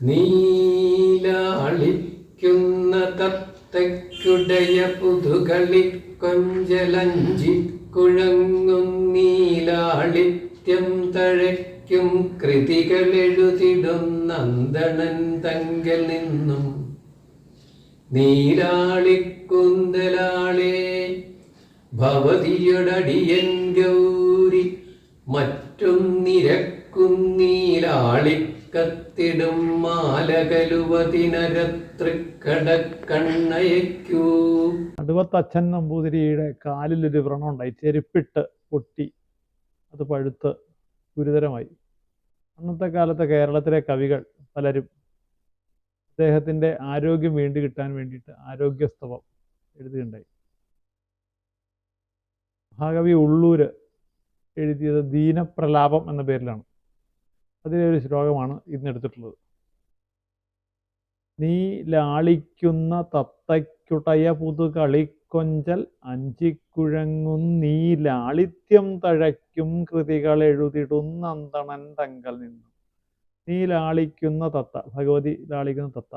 നീലാളിക്കുന്ന തത്തയ്ക്കുടയ പുതുകളി കൊഞ്ചലഞ്ചി കുഴങ്ങും നീലാളിത്യം തഴയ്ക്കും കൃതികളെഴുതിടും നന്ദനൻ തങ്കൽ നിന്നും. നീലാളിക്കുന്തലാളേ ഭവതിയുടടിയൻ ഗൗരി മറ്റും നിരക്കും നീലാളിക്കത്തിടും മാലകലുവതിനരത്രിക്കടക്കണ്ണയക്കൂ നടുവത്തച്ഛൻ നമ്പൂതിരിയുടെ കാലിലൊരു വ്രണം ഉണ്ടായി ചെരുപ്പിട്ട് പൊട്ടി. അത് പഴുത്ത് ഗുരുതരമായി. അന്നത്തെ കാലത്തെ കേരളത്തിലെ കവികൾ പലരും അദ്ദേഹത്തിന്റെ ആരോഗ്യം വീണ്ടു കിട്ടാൻ വേണ്ടിയിട്ട് ആരോഗ്യസ്തവം എഴുതിയിട്ടുണ്ടായി മഹാകവി ഉള്ളൂര് എഴുതിയത് ദീനപ്രലാപം എന്ന പേരിലാണ്. അതിലെ ഒരു ശ്ലോകമാണ് ഇന്നെടുത്തിട്ടുള്ളത്. നീ ലാളിക്കുന്ന തത്തയ്ക്കുടയ പുതുകളിക്കൊഞ്ചൽ അഞ്ചിക്കുഴങ്ങും നീ ലാളിത്യം തഴയ്ക്കും കൃതികൾ എഴുതിടുന്ന അന്തണൻ തങ്കൽ നിന്നും. നീ ലാളിക്കുന്ന തത്ത ഭഗവതി ലാളിക്കുന്ന തത്ത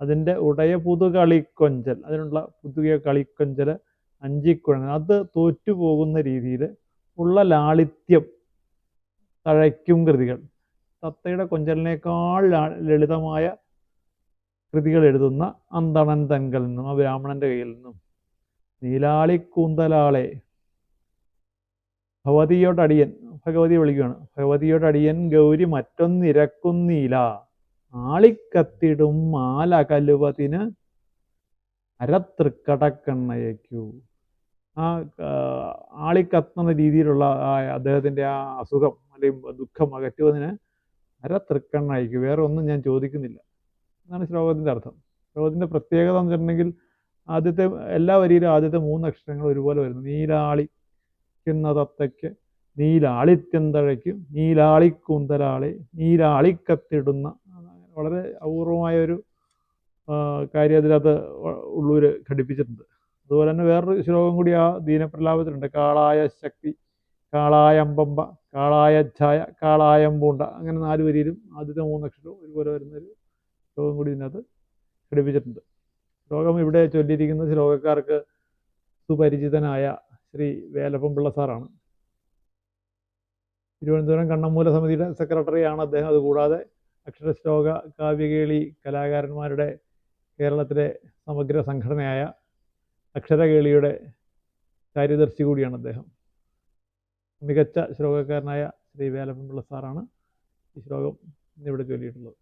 അതിന്റെ ഉടയ പുതുകളിക്കൊഞ്ചൽ അതിനുള്ള പുതിയ കളിക്കൊഞ്ചൽ അഞ്ചിക്കുഴങ്ങ് അത് തോറ്റുപോകുന്ന രീതിയിൽ ഉള്ള ലാളിത്യം തഴയ്ക്കും കൃതികൾ. തത്തയുടെ കൊഞ്ചലിനേക്കാൾ ലളിതമായ കൃതികൾ എഴുതുന്ന അന്തണൻ തങ്കൽ നിന്നും ആ ബ്രാഹ്മണന്റെ കയ്യിൽ നിന്നും. നീലാളി നീലാളിക്കൂന്തലാളെ ഭഗവതിയോടടിയൻ ഭഗവതി വിളിക്കുകയാണ്. ഭഗവതിയോടടിയൻ ഗൗരി മറ്റൊന്നിരക്കുന്നീല ആളിക്കത്തിടും മാലകലുവതിന് അരത്തൃക്കടക്കണ്ണയക്കൂ ആ ആളിക്കത്തുന്ന രീതിയിലുള്ള അദ്ദേഹത്തിന്റെ ആ അസുഖം അല്ലെങ്കിൽ ദുഃഖം അകറ്റുവതിന് അരത്തൃക്കണ്ണയക്കൂ വേറെ ഒന്നും ഞാൻ ചോദിക്കുന്നില്ല. എന്നാണ് ശ്ലോകത്തിന്റെ അർത്ഥം. ശ്ലോകത്തിന്റെ പ്രത്യേകത എന്ന് വെച്ചിട്ടുണ്ടെങ്കിൽ ആദ്യത്തെ എല്ലാ വരിയിലും ആദ്യത്തെ മൂന്ന് അക്ഷരങ്ങൾ ഒരുപോലെ വരുന്നു. നീലാളിക്കുന്ന തത്തയ്ക്ക് നീലാളിത്യന്തഴയ്ക്കും നീലാളിക്കൂന്തലാളെ നീലാളിക്കത്തിടുന്ന വളരെ അപൂർവമായ ഒരു ആ, കാര്യം അതിനകത്ത് ഉള്ളൂർ ഘടിപ്പിച്ചിട്ടുണ്ട്. അതുപോലെ തന്നെ വേറൊരു ശ്ലോകം കൂടി ആ ദീനപ്രലാപത്തിലുണ്ട്. കാളായ ശക്തി കാളായ ഛായ കാളായം പൂണ്ട അങ്ങനെ നാല് വരിയിലും ആദ്യത്തെ മൂന്ന് അക്ഷരവും ഒരുപോലെ വരുന്നൊരു ശ്ലോകം കൂടി ഇതിനകത്ത് ഘടിപ്പിച്ചിട്ടുണ്ട്. ശ്ലോകം ഇവിടെ ചൊല്ലിയിരിക്കുന്ന ശ്ലോകക്കാർക്ക് സുപരിചിതനായ ശ്രീ വേലപ്പൻ പിള്ള സാറാണ്. തിരുവനന്തപുരം കണ്ണമ്മൂല സമിതിയുടെ സെക്രട്ടറിയാണ് അദ്ദേഹം. അതുകൂടാതെ അക്ഷരശ്ലോക കാവ്യകേളി കലാകാരന്മാരുടെ കേരളത്തിലെ സമഗ്ര സംഘടനയായ അക്ഷരകേളിയുടെ കാര്യദർശി കൂടിയാണ് അദ്ദേഹം. മികച്ച ശ്ലോകക്കാരനായ ശ്രീ വേലപ്പൻ പിള്ള സാറാണ് ഈ ശ്ലോകം ഇന്നിവിടെ ചൊല്ലിയിട്ടുള്ളത്.